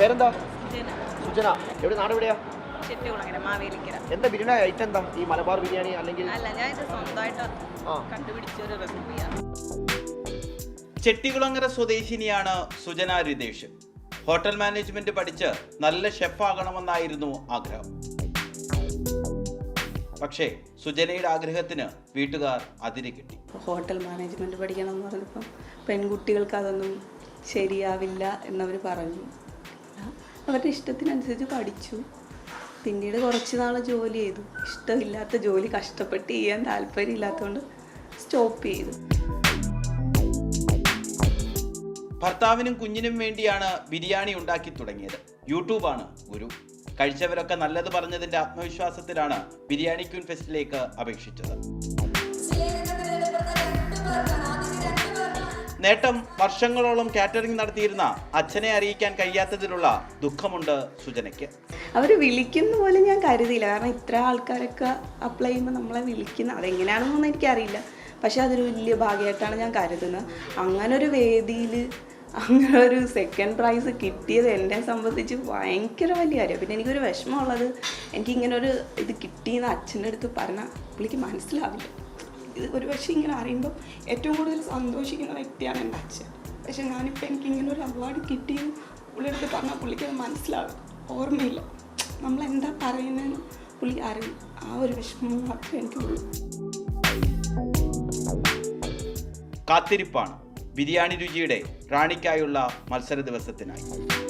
പേരെന്താ? സുജന. എവിടെ നാട് എവിടെയാ? ചെട്ടികുളങ്ങര മാവേലിക്കര. എന്താ ബിരിയാണി ഐറ്റം എന്താ? ഈ മലബാർ ബിരിയാണി അല്ലെങ്കിൽ അല്ല ഞാൻ ഇത് സ്വന്തമായിട്ട് കണ്ടുപിടിച്ച ഒരു റെസിപ്പിയാണ് ചെട്ടികുളങ്ങര സ്വദേശിനിയാണ് സുജന രിതേഷ്. ഹോട്ടൽ മാനേജ്മെന്റ് പഠിച്ച് നല്ല ഷെഫാകണമെന്നായിരുന്നു ആഗ്രഹം. പക്ഷേ സുജനയുടെ ആഗ്രഹത്തിന് വീട്ടുകാർ അതിരി കിട്ടി. ഹോട്ടൽ മാനേജ്മെന്റ് പഠിക്കണം എന്ന് പറഞ്ഞപ്പം പെൺകുട്ടികൾക്ക് അതൊന്നും ശരിയാവില്ല എന്നവർ പറഞ്ഞു. അവരുടെ ഇഷ്ടത്തിനനുസരിച്ച് പഠിച്ചു. പിന്നീട് കുറച്ച് നാൾ ജോലി ചെയ്തു. ഇഷ്ടമില്ലാത്ത ജോലി കഷ്ടപ്പെട്ട് ചെയ്യാൻ താല്പര്യമില്ലാത്തതുകൊണ്ട് സ്റ്റോപ്പ് ചെയ്തു. ഭർത്താവിനും കുഞ്ഞിനും വേണ്ടിയാണ് ബിരിയാണി ഉണ്ടാക്കി തുടങ്ങിയത്. യൂട്യൂബാണ് ഗുരു. കഴിച്ചവരൊക്കെ നല്ലത് പറഞ്ഞതിന്റെ ആത്മവിശ്വാസത്തിലാണ് ബിരിയാണി ക്യൂൻ ഫെസ്റ്റിലേക്ക് അപേക്ഷിച്ചത്. നേട്ടം വർഷങ്ങളോളം കാറ്ററിംഗ് നടത്തിയിരുന്ന അച്ഛനെ അറിയിക്കാൻ കഴിയാത്തതിലുള്ള ദുഃഖമുണ്ട് സുജനയ്ക്ക്. അവർ വിളിക്കുന്ന പോലെ ഞാൻ കരുതിയില്ല. കാരണം ഇത്ര ആൾക്കാരൊക്കെ അപ്ലൈ ചെയ്യുമ്പോൾ നമ്മളെ വിളിക്കുന്ന അതെങ്ങനെയാണെന്നൊന്നും എനിക്കറിയില്ല. പക്ഷെ അതൊരു വലിയ ഭാഗ്യമായിട്ടാണ് ഞാൻ കരുതുന്നത്. അങ്ങനെ ഒരു വേദിയിൽ അങ്ങനെ ഒരു സെക്കൻഡ് പ്രൈസ് കിട്ടിയത് എന്നെ സംബന്ധിച്ച് ഭയങ്കര വലിയ കാര്യമാണ് പിന്നെ എനിക്കൊരു വിഷമമുള്ളത് എനിക്കിങ്ങനെ ഒരു ഇത് കിട്ടിയെന്ന് അച്ഛന്റെ അടുത്ത് പറഞ്ഞാൽ പുള്ളിക്ക് മനസ്സിലാവില്ല. ഇത് ഒരു പക്ഷേ ഇങ്ങനെ അറിയുമ്പോൾ ഏറ്റവും കൂടുതൽ സന്തോഷിക്കുന്ന വ്യക്തിയാണ് എന്റെ അച്ഛൻ. പക്ഷെ ഞാനിപ്പോൾ എനിക്ക് ഇങ്ങനെ ഒരു അവാർഡ് കിട്ടിയെന്ന് പുള്ളിയെടുത്ത് പറഞ്ഞാൽ പുള്ളിക്ക് അത് മനസ്സിലാവും. ഓർമ്മയില്ല. നമ്മൾ എന്താ പറയുന്നതെന്ന് പുള്ളി അറിയും. ആ ഒരു വിഷമം മാത്രമേ എനിക്കുള്ളൂ. കാത്തിരിപ്പാണ്. ബിരിയാണി രുചിയുടെ റാണിക്കായുള്ള മത്സര ദിവസത്തിനായി.